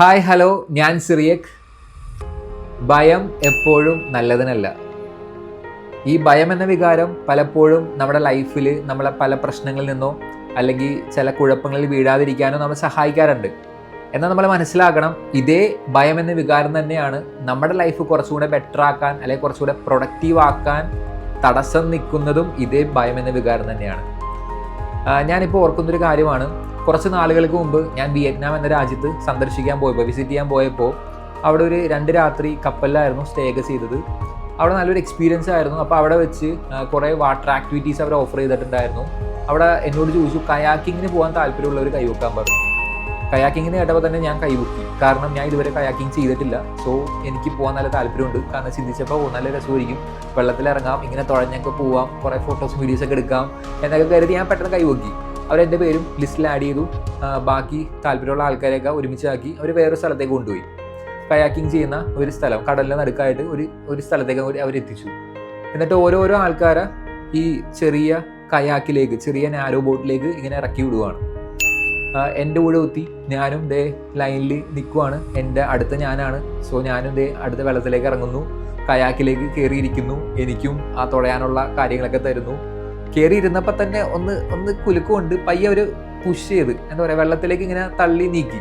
Hi hello. ഞാൻ സിറിയക്. ഭയം എപ്പോഴും നല്ലതിനല്ല. ഈ ഭയം എന്ന വികാരം പലപ്പോഴും നമ്മുടെ ലൈഫിൽ നമ്മളെ പല പ്രശ്നങ്ങളിൽ നിന്നോ അല്ലെങ്കിൽ ചില കുഴപ്പങ്ങളിൽ വീഴാതിരിക്കാനോ നമ്മളെ സഹായിക്കാറുണ്ട്. എന്നാൽ നമ്മൾ മനസ്സിലാക്കണം ഇതേ ഭയം എന്ന വികാരം തന്നെയാണ് നമ്മുടെ ലൈഫ് കുറച്ചുകൂടെ ബെറ്റർ ആക്കാൻ അല്ലെങ്കിൽ കുറച്ചുകൂടെ പ്രൊഡക്റ്റീവ് ആക്കാൻ തടസ്സം നിൽക്കുന്നതും ഇതേ ഭയം എന്ന വികാരം തന്നെയാണ്. ഞാനിപ്പോൾ ഓർക്കുന്നൊരു കാര്യമാണ്. കുറച്ച് നാളുകൾക്ക് മുമ്പ് ഞാൻ വിയറ്റ്നാം എന്ന രാജ്യത്ത് സന്ദർശിക്കാൻ പോയപ്പോൾ വിസിറ്റ് ചെയ്യാൻ പോയപ്പോൾ അവിടെ ഒരു രണ്ട് രാത്രി കപ്പലിലായിരുന്നു സ്റ്റേ ഒക്കെ ചെയ്തത്. അവിടെ നല്ലൊരു എക്സ്പീരിയൻസ് ആയിരുന്നു. അപ്പോൾ അവിടെ വെച്ച് കുറേ വാട്ടർ ആക്ടിവിറ്റീസ് അവർ ഓഫർ ചെയ്തിട്ടുണ്ടായിരുന്നു. അവിടെ എന്നോട് ചോദിച്ചു കയാക്കിങ്ങിന് പോകാൻ താല്പര്യമുള്ളവർ കൈവെക്കാൻ പറഞ്ഞു കയാക്കിങ്ങിന് കേട്ടപ്പോൾ തന്നെ ഞാൻ കൈവെക്കി. കാരണം ഞാൻ ഇതുവരെ കയാക്കിങ് ചെയ്തിട്ടില്ല. സോ എനിക്ക് പോകാൻ നല്ല താല്പര്യമുണ്ട്. കാരണം ചിന്തിച്ചപ്പോൾ നല്ല രസമായിരിക്കും. വെള്ളത്തിലിറങ്ങാം ഇങ്ങനെ തുഴഞ്ഞൊക്കെ പോവാം കുറേ ഫോട്ടോസും വീഡിയോസ് ഒക്കെ എടുക്കാം. എന്നൊക്കെ കരുതി ഞാൻ പെട്ടെന്ന് കൈവക്കി. അവരെന്റെ പേരും ലിസ്റ്റിൽ ആഡ് ചെയ്തു. ബാക്കി താല്പര്യമുള്ള ആൾക്കാരെയൊക്കെ ഒരുമിച്ചാക്കി അവർ വേറൊരു സ്ഥലത്തേക്ക് കൊണ്ടുപോയി. കയാക്കിംഗ് ചെയ്യുന്ന ഒരു സ്ഥലം കടലിന്റെ നടുക്കായിട്ട് ഒരു ഒരു സ്ഥലത്തേക്ക് അവരെത്തിച്ചു എന്നിട്ട് ഓരോരോ ആൾക്കാരെ ഈ ചെറിയ കയാക്കിലേക്ക് ചെറിയ നാരോ ബോട്ടിലേക്ക് ഇങ്ങനെ ഇറക്കി വിടുവാണ്. എന്റെ കൂടെ ഒത്തി. ഞാനും ദേ ലൈനിൽ നിൽക്കുവാണ്. എന്റെ അടുത്ത ഞാനാണ്. സോ ഞാനും ദേ അടുത്ത വെള്ളത്തിലേക്ക് ഇറങ്ങുന്നു. കയാക്കിലേക്ക് കയറിയിരിക്കുന്നു. എനിക്കും ആ തുഴയാനുള്ള കാര്യങ്ങളൊക്കെ തരുന്നു. കയറി ഇരുന്നപ്പോൾ തന്നെ ഒന്ന് ഒന്ന് കുലുക്കുകൊണ്ട് പയ്യെ ഒരു പുഷ് ചെയ്ത്. എന്താ പറയുക വെള്ളത്തിലേക്ക് ഇങ്ങനെ തള്ളി നീക്കി.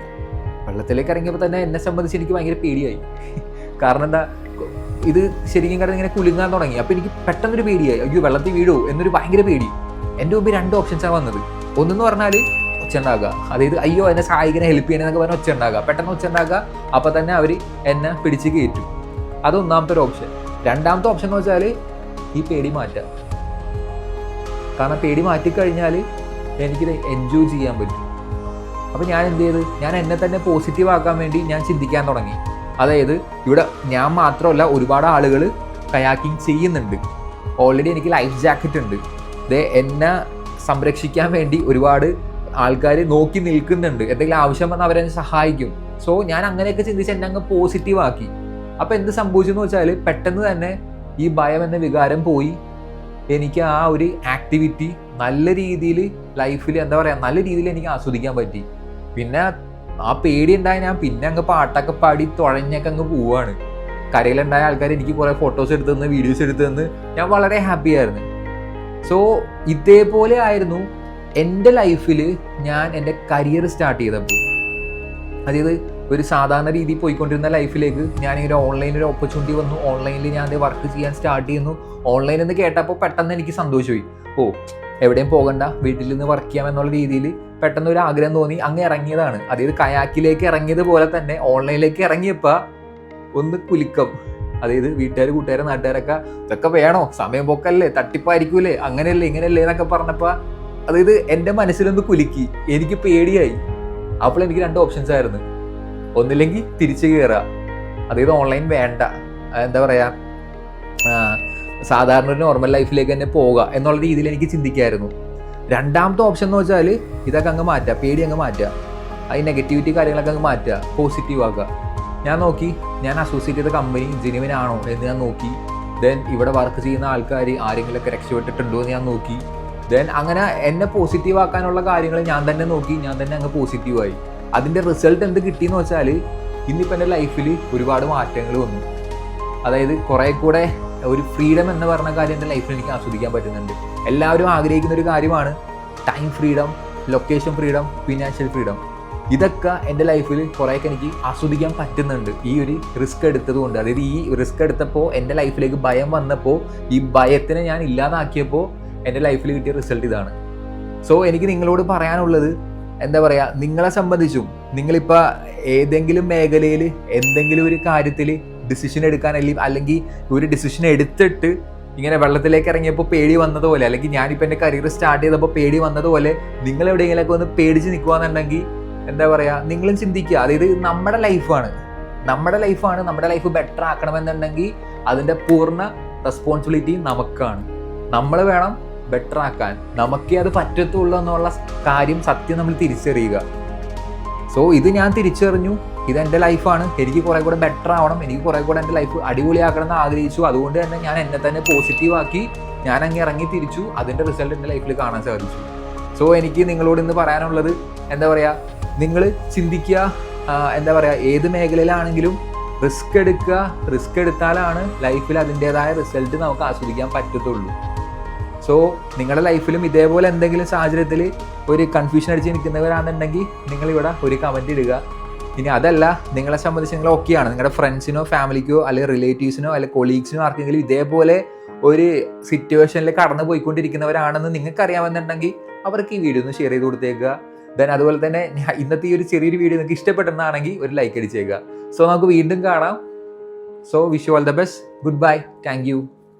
വെള്ളത്തിലേക്ക് ഇറങ്ങിയപ്പോൾ തന്നെ എന്നെ സംബന്ധിച്ച് എനിക്ക് ഭയങ്കര പേടിയായി. കാരണം എന്താ ഇത് ശരിക്കും കാരണം ഇങ്ങനെ കുലുങ്ങാൻ തുടങ്ങി. അപ്പോൾ എനിക്ക് പെട്ടെന്നൊരു പേടിയായി. അയ്യോ വെള്ളത്തിൽ വീഴോ എന്നൊരു ഭയങ്കര പേടി. എന്റെ മുമ്പിൽ രണ്ട് ഓപ്ഷൻസാണ് വന്നത്. ഒന്നെന്ന് പറഞ്ഞാൽ ഒച്ച ഉണ്ടാകുക അതായത് അയ്യോ എന്നെ സഹായിക്കണേ ഹെൽപ്പ് ചെയ്യണമെന്നൊക്കെ പറഞ്ഞാൽ ഒച്ച ഉണ്ടാകുക പെട്ടെന്ന് ഒച്ച ഉണ്ടാകുക അപ്പോൾ തന്നെ അവർ എന്നെ പിടിച്ച് കയറ്റും. അത് ഒന്നാമത്തെ ഒരു ഓപ്ഷൻ രണ്ടാമത്തെ ഓപ്ഷൻ എന്ന് വെച്ചാൽ ഈ പേടി മാറ്റുക. കാരണം പേടി മാറ്റിക്കഴിഞ്ഞാൽ എനിക്കിത് എൻജോയ് ചെയ്യാൻ പറ്റും. അപ്പോൾ ഞാൻ എന്ത് ചെയ്ത്? ഞാൻ എന്നെ തന്നെ പോസിറ്റീവ് ആക്കാൻ വേണ്ടി ഞാൻ ചിന്തിക്കാൻ തുടങ്ങി. അതായത് ഇവിടെ ഞാൻ മാത്രമല്ല ഒരുപാട് ആളുകൾ കയാക്കിങ് ചെയ്യുന്നുണ്ട്. ഓൾറെഡി എനിക്ക് ലൈഫ് ജാക്കറ്റ് ഉണ്ട്. ദേ എന്നെ സംരക്ഷിക്കാൻ വേണ്ടി ഒരുപാട് ആൾക്കാർ നോക്കി നിൽക്കുന്നുണ്ട്. എന്തെങ്കിലും ആവശ്യം വന്നാൽ അവരെന്നെ സഹായിക്കും. സോ ഞാൻ അങ്ങനെയൊക്കെ ചിന്തിച്ച് എന്നെ അങ്ങ് പോസിറ്റീവ് ആക്കി. അപ്പോൾ എന്ത് സംഭവിച്ചു എന്ന് വെച്ചാൽ പെട്ടെന്ന് തന്നെ ഈ ഭയം എന്ന വികാരം പോയി. എനിക്ക് ആ ഒരു ആക്ടിവിറ്റി നല്ല രീതിയിൽ ലൈഫിൽ എന്താ പറയുക നല്ല രീതിയിൽ എനിക്ക് ആസ്വദിക്കാൻ പറ്റി. പിന്നെ ആ പേടി ഉണ്ടായ ഞാൻ പിന്നെ അങ്ങ് പാട്ടൊക്കെ പാടി തുഴഞ്ഞൊക്കെ അങ്ങ് പോവാണ്. കരയിലുണ്ടായ ആൾക്കാർ എനിക്ക് കുറേ ഫോട്ടോസ് എടുത്തു തന്ന് വീഡിയോസ് എടുത്തു തന്ന് ഞാൻ വളരെ ഹാപ്പി ആയിരുന്നു. സോ ഇതേപോലെ ആയിരുന്നു എന്റെ ലൈഫിൽ ഞാൻ എന്റെ കരിയർ സ്റ്റാർട്ട് ചെയ്തപ്പോൾ. അതായത് ഒരു സാധാരണ രീതിയിൽ പോയിക്കൊണ്ടിരുന്ന ലൈഫിലേക്ക് ഞാൻ ഞാനിങ്ങനെ ഓൺലൈനിൽ ഒരു ഓപ്പർച്യൂണിറ്റി വന്നു. ഓൺലൈനിൽ ഞാൻ വർക്ക് ചെയ്യാൻ സ്റ്റാർട്ട് ചെയ്യുന്നു. ഓൺലൈൻ എന്ന് കേട്ടപ്പോൾ പെട്ടെന്ന് എനിക്ക് സന്തോഷമായി. ഓ എവിടെയും പോകണ്ട. വീട്ടിൽ നിന്ന് വർക്ക് ചെയ്യാം എന്നുള്ള രീതിയിൽ പെട്ടെന്ന് ഒരു ആഗ്രഹം തോന്നി. അങ്ങ് ഇറങ്ങിയതാണ്. അതായത് കയാക്കിലേക്ക് ഇറങ്ങിയത് പോലെ തന്നെ ഓൺലൈനിലേക്ക് ഇറങ്ങിയപ്പോൾ ഒന്ന് കുലുക്കം. അതായത് വീട്ടുകാർ കൂട്ടുകാർ നാട്ടുകാരൊക്കെ ഇതൊക്കെ വേണോ? സമയം പോക്കല്ലേ? തട്ടിപ്പായിരിക്കൂലേ? അങ്ങനെയല്ലേ ഇങ്ങനെയല്ലേ? എന്നൊക്കെ പറഞ്ഞപ്പോൾ അതായത് എന്റെ മനസ്സിലൊന്ന് കുലുക്കി. എനിക്ക് പേടിയായി. അപ്പോൾ എനിക്ക് രണ്ട് ഓപ്ഷൻസ് ആയിരുന്നു. ഒന്നില്ലെങ്കിൽ തിരിച്ചു കയറുക അതായത് ഓൺലൈൻ വേണ്ട. എന്താ പറയുക സാധാരണ ഒരു നോർമൽ ലൈഫിലേക്ക് തന്നെ പോവുക എന്നുള്ള രീതിയിൽ എനിക്ക് ചിന്തിക്കായിരുന്നു. രണ്ടാമത്തെ ഓപ്ഷൻ എന്ന് വെച്ചാൽ ഇതൊക്കെ അങ്ങ് മാറ്റുക പേടി അങ്ങ് മാറ്റുക ഈ നെഗറ്റിവിറ്റി കാര്യങ്ങളൊക്കെ അങ്ങ് മാറ്റുക പോസിറ്റീവ് ആക്കുക ഞാൻ നോക്കി ഞാൻ അസോസിയേറ്റ് ചെയ്ത കമ്പനി ജെനുവിൻ ആണോ എന്ന് ഞാൻ നോക്കി. ദെൻ ഇവിടെ വർക്ക് ചെയ്യുന്ന ആൾക്കാർ ആരെങ്കിലുമൊക്കെ രക്ഷപ്പെട്ടിട്ടുണ്ടോ എന്ന് ഞാൻ നോക്കി. ദെൻ അങ്ങനെ എന്നെ പോസിറ്റീവ് ആക്കാനുള്ള കാര്യങ്ങൾ ഞാൻ തന്നെ നോക്കി ഞാൻ തന്നെ അങ്ങ് പോസിറ്റീവായി അതിന്റെ റിസൾട്ട് എന്ത് കിട്ടിയെന്ന് വെച്ചാൽ ഇന്നിപ്പോൾ എന്റെ ലൈഫിൽ ഒരുപാട് മാറ്റങ്ങൾ വന്നു. അതായത് കുറേ കൂടെ ഒരു ഫ്രീഡം എന്ന് പറഞ്ഞ കാര്യം എന്റെ ലൈഫിൽ എനിക്ക് ആസ്വദിക്കാൻ പറ്റുന്നുണ്ട്. എല്ലാവരും ആഗ്രഹിക്കുന്ന ഒരു കാര്യമാണ് time freedom location freedom financial freedom ഇതൊക്കെ എന്റെ ലൈഫിൽ കുറേയൊക്കെ എനിക്ക് ആസ്വദിക്കാൻ പറ്റുന്നുണ്ട്. ഈ ഒരു റിസ്ക് എടുത്തത് കൊണ്ട് അതായത് ഈ റിസ്ക് എടുത്തപ്പോൾ എന്റെ ലൈഫിലേക്ക് ഭയം വന്നപ്പോൾ ഈ ഭയത്തിനെ ഞാൻ ഇല്ലാതാക്കിയപ്പോൾ എന്റെ ലൈഫിൽ കിട്ടിയ റിസൾട്ട് ഇതാണ്. സോ എനിക്ക് നിങ്ങളോട് പറയാനുള്ളത് എന്താ പറയുക നിങ്ങളെ സംബന്ധിച്ചും നിങ്ങളിപ്പോൾ ഏതെങ്കിലും മേഖലയിൽ എന്തെങ്കിലും ഒരു കാര്യത്തിൽ ഡിസിഷൻ എടുക്കാൻ അല്ലെങ്കിൽ അല്ലെങ്കിൽ ഒരു ഡിസിഷൻ എടുത്തിട്ട് ഇങ്ങനെ വെള്ളത്തിലേക്ക് ഇറങ്ങിയപ്പോൾ പേടി വന്നതുപോലെ അല്ലെങ്കിൽ ഞാനിപ്പോൾ എന്റെ കരിയർ സ്റ്റാർട്ട് ചെയ്തപ്പോൾ പേടി വന്നതുപോലെ നിങ്ങൾ എവിടെയെങ്കിലുമൊക്കെ ഒന്ന് പേടിച്ച് നിൽക്കുകയെന്നുണ്ടെങ്കിൽ എന്താ പറയുക നിങ്ങളും ചിന്തിക്കുക. അതായത് നമ്മുടെ ലൈഫാണ് നമ്മുടെ ലൈഫാണ് നമ്മുടെ ലൈഫ് ബെറ്റർ ആക്കണമെന്നുണ്ടെങ്കിൽ അതിന്റെ പൂർണ റെസ്പോൺസിബിലിറ്റി നമുക്കാണ്. നമ്മൾ വേണം ബെറ്റർ ആക്കാൻ നമുക്കേ അത് പറ്റത്തുള്ളൂ എന്നുള്ള കാര്യം സത്യം നമ്മൾ തിരിച്ചറിയുക. സോ ഇത് ഞാൻ തിരിച്ചറിഞ്ഞു. ഇത് എന്റെ ലൈഫാണ് എനിക്ക് കുറേ കൂടെ ബെറ്റർ ആവണം. എനിക്ക് കുറേ കൂടെ എന്റെ ലൈഫ് അടിപൊളിയാക്കണം എന്ന് ആഗ്രഹിച്ചു. അതുകൊണ്ട് തന്നെ ഞാൻ എന്നെ തന്നെ പോസിറ്റീവ് ആക്കി ഞാൻ അങ്ങ് ഇറങ്ങി തിരിച്ചു. അതിന്റെ റിസൾട്ട് എന്റെ ലൈഫിൽ കാണാൻ സാധിച്ചു. സോ എനിക്ക് നിങ്ങളോട് ഇന്ന് പറയാനുള്ളത് എന്താ പറയുക നിങ്ങൾ ചിന്തിക്കുക എന്താ പറയുക ഏത് മേഖലയിലാണെങ്കിലും റിസ്ക് എടുക്കുക. റിസ്ക് എടുത്താലാണ് ലൈഫിൽ അതിന്റെതായ റിസൾട്ട് നമുക്ക് ആസ്വദിക്കാൻ പറ്റത്തുള്ളൂ. സോ നിങ്ങളുടെ ലൈഫിലും ഇതേപോലെ എന്തെങ്കിലും സാഹചര്യത്തിൽ ഒരു കൺഫ്യൂഷൻ അടിച്ച് നിൽക്കുന്നവരാണെന്നുണ്ടെങ്കിൽ നിങ്ങളിവിടെ ഒരു കമന്റ് ഇടുക. ഇനി അതല്ല നിങ്ങളെ സംബന്ധിച്ച് നിങ്ങൾ ഓക്കെയാണ് നിങ്ങളുടെ ഫ്രണ്ട്സിനോ ഫാമിലിക്കോ അല്ലെങ്കിൽ റിലേറ്റീവ്സിനോ അല്ലെങ്കിൽ കൊളീഗ്സിനോ ആർക്കെങ്കിലും ഇതേപോലെ ഒരു സിറ്റുവേഷനിൽ കടന്നു പോയിക്കൊണ്ടിരിക്കുന്നവരാണെന്ന് നിങ്ങൾക്ക് അറിയാമെന്നുണ്ടെങ്കിൽ അവർക്ക് ഈ വീഡിയോ ഒന്ന് ഷെയർ ചെയ്ത് കൊടുത്തേക്കുക. ദെൻ അതുപോലെ തന്നെ ഇന്നത്തെ ഈ ഒരു ചെറിയൊരു വീഡിയോ നിങ്ങൾക്ക് ഇഷ്ടപ്പെട്ടെന്നാണെങ്കിൽ ഒരു ലൈക്ക് അടിച്ചേക്കുക. സോ നമുക്ക് വീണ്ടും കാണാം. So wish you all the best good bye thank you